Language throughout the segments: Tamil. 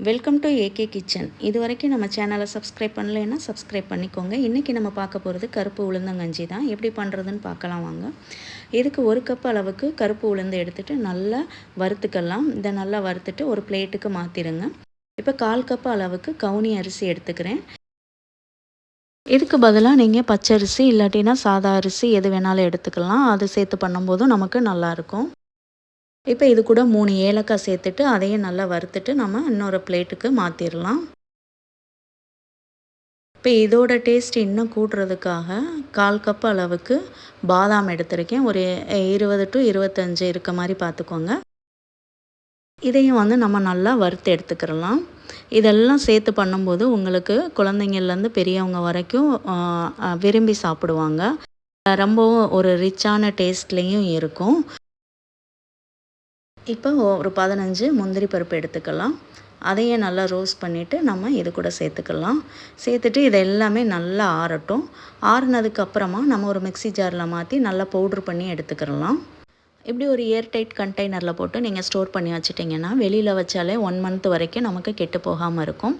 வெல்கம் டு ஏகே கிச்சன் இது வரைக்கும் நம்ம சேனலை சப்ஸ்கிரைப் பண்ணலைன்னா சப்ஸ்கிரைப் பண்ணிக்கோங்க. இன்றைக்கி நம்ம பார்க்க போகிறது கருப்பு உளுந்தங்கஞ்சி தான். எப்படி பண்ணுறதுன்னு பார்க்கலாம் வாங்க. இதுக்கு ஒரு கப் அளவுக்கு கருப்பு உளுந்து எடுத்துகிட்டு நல்லா வறுத்துக்கலாம். இதை நல்லா வறுத்துட்டு ஒரு பிளேட்டுக்கு மாற்றிடுங்க இப்போ கால் கப் அளவுக்கு கவுனி அரிசி எடுத்துக்கிறேன். இதுக்கு பதிலாக நீங்கள் பச்சரிசி இல்லாட்டினா சாதா அரிசி எது வேணாலும் எடுத்துக்கலாம். அது சேர்த்து பண்ணும்போதும் நமக்கு நல்லாயிருக்கும் இப்போ இது கூட மூணு ஏலக்காய் சேர்த்துட்டு அதையும் நல்லா வறுத்துட்டு நம்ம இன்னொரு பிளேட்டுக்கு மாற்றிடலாம் இப்போ இதோட டேஸ்ட் இன்னும் கூட்டுறதுக்காக கால் கப் அளவுக்கு பாதாம் எடுத்திருக்கேன். ஒரு இருபது டு இருபத்தஞ்சு இருக்க மாதிரி பார்த்துக்கோங்க. இதையும் வந்து நம்ம நல்லா வறுத்து எடுத்துக்கிறலாம் இதெல்லாம் சேர்த்து பண்ணும்போது உங்களுக்கு குழந்தைங்கள்லேருந்து பெரியவங்க வரைக்கும் விரும்பி சாப்பிடுவாங்க. ரொம்பவும் ஒரு ரிச்சான டேஸ்ட்லேயும் இருக்கும். இப்போ ஒரு பதினஞ்சு முந்திரி பருப்பு எடுத்துக்கலாம். அதையே நல்லா ரோஸ்ட் பண்ணிவிட்டு நம்ம இது கூட சேர்த்துக்கலாம். சேர்த்துட்டு இதை எல்லாமே நல்லா ஆறட்டும். ஆறுனதுக்கப்புறமா நம்ம ஒரு மிக்சி ஜாரில் மாற்றி நல்லா பவுட்ரு பண்ணி எடுத்துக்கிறலாம் இப்படி ஒரு ஏர் டைட் கண்டெய்னரில் போட்டு நீங்கள் ஸ்டோர் பண்ணி வச்சுட்டிங்கன்னா வெளியில் வச்சாலே ஒன் மந்த் வரைக்கும் நமக்கு கெட்டு போகாமல் இருக்கும்.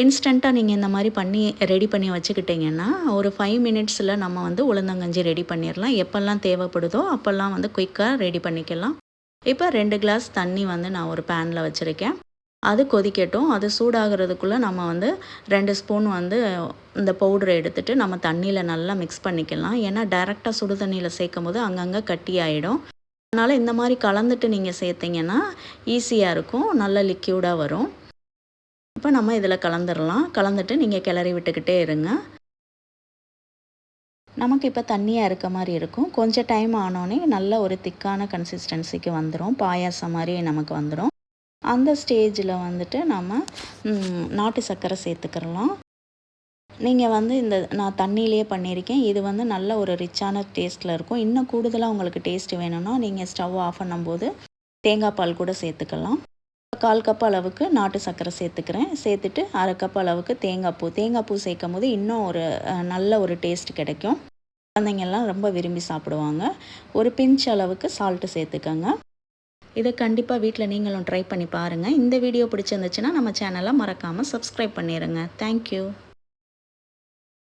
இன்ஸ்டண்ட்டாக நீங்கள் இந்த மாதிரி பண்ணி ரெடி பண்ணி வச்சுக்கிட்டிங்கன்னா ஒரு ஃபைவ் மினிட்ஸில் நம்ம வந்து உளுந்தங்கஞ்சி ரெடி பண்ணிடலாம் எப்போல்லாம் தேவைப்படுதோ அப்போல்லாம் வந்து குயிக்காக ரெடி பண்ணிக்கலாம். இப்போ ரெண்டு கிளாஸ் தண்ணி வந்து நான் ஒரு பேனில் வச்சுருக்கேன். அது கொதிக்கட்டும். அது சூடாகிறதுக்குள்ளே நம்ம வந்து ரெண்டு ஸ்பூன் வந்து இந்த பவுடரை எடுத்துகிட்டு நம்ம தண்ணியில் நல்லா மிக்ஸ் பண்ணிக்கலாம். ஏன்னா டைரெக்டாக சுடு தண்ணியில் சேர்க்கும் போது அங்கங்கே கட்டி ஆகிடும் அதனால் இந்த மாதிரி கலந்துட்டு நீங்கள் சேர்த்திங்கன்னா ஈஸியாக இருக்கும். நல்ல லிக்யூடாக வரும். இப்போ நம்ம இதில் கலந்துடலாம். கலந்துட்டு நீங்கள் கிளறி விட்டுக்கிட்டே இருங்க. நமக்கு இப்போ தண்ணியாக இருக்க மாதிரி இருக்கும். கொஞ்சம் டைம் ஆனோடனே நல்ல ஒரு திக்கான கன்சிஸ்டன்சிக்கு வந்துடும் பாயாசம் மாதிரி நமக்கு வந்துடும் அந்த ஸ்டேஜில் வந்துட்டு நம்ம நாட்டு சர்க்கரை சேர்த்துக்கிறலாம். நீங்கள் வந்து இந்த நான் தண்ணியிலே பண்ணியிருக்கேன். இது வந்து நல்ல ஒரு ரிச்சான டேஸ்ட்டில் இருக்கும். இன்னும் கூடுதலாக உங்களுக்கு டேஸ்ட் வேணும்னா நீங்கள் ஸ்டவ் ஆஃப் பண்ணும்போது தேங்காய் பால் கூட சேர்த்துக்கலாம். கால் கப் அளவுக்கு நாட்டு சர்க்கரை சேர்த்துக்கிறேன். சேர்த்துட்டு அரை கப் அளவுக்கு தேங்காய் பூ. தேங்காய் பூ சேர்க்கும் போது இன்னும் ஒரு நல்ல ஒரு டேஸ்ட் கிடைக்கும். குழந்தைங்கள்லாம் ரொம்ப விரும்பி சாப்பிடுவாங்க. ஒரு பிஞ்ச் அளவுக்கு சால்ட்டு சேர்த்துக்கோங்க. இதை கண்டிப்பாக வீட்டில் நீங்களும் ட்ரை பண்ணி பாருங்கள் இந்த வீடியோ பிடிச்சிருந்துச்சுன்னா நம்ம சேனலை மறக்காமல் சப்ஸ்கிரைப் பண்ணிடுங்க தேங்க்யூ